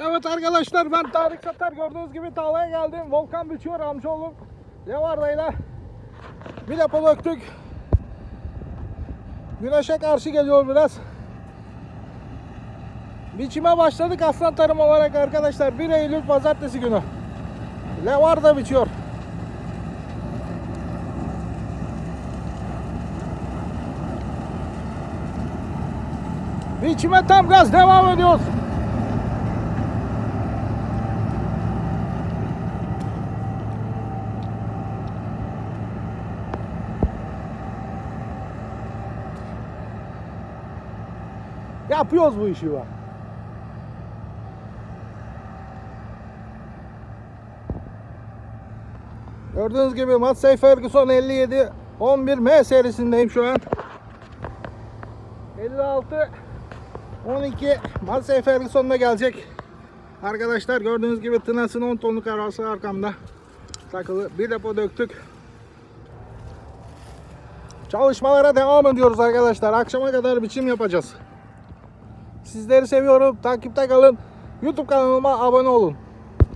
Evet arkadaşlar ben Tarık Satar gördüğünüz gibi tarlaya geldim. Volkan biçiyor amcaoğlum. Levarda'yla bir depo döktük. Güneşe karşı geliyor biraz. Biçime başladık aslan tarım olarak arkadaşlar. 1 Eylül pazartesi günü. Levarda biçiyor. Biçime tam gaz devam ediyoruz. Yapıyoruz bu işi bak. Gördüğünüz gibi Massey Ferguson 57 11M serisindeyim şu an. 56 12 Massey Ferguson'da gelecek. Arkadaşlar gördüğünüz gibi tınasın 10 tonluk arası arkamda takılı. Bir depo döktük. Çalışmalara devam ediyoruz arkadaşlar. Akşama kadar biçim yapacağız. Sizleri seviyorum. Takipte kalın. YouTube kanalıma abone olun.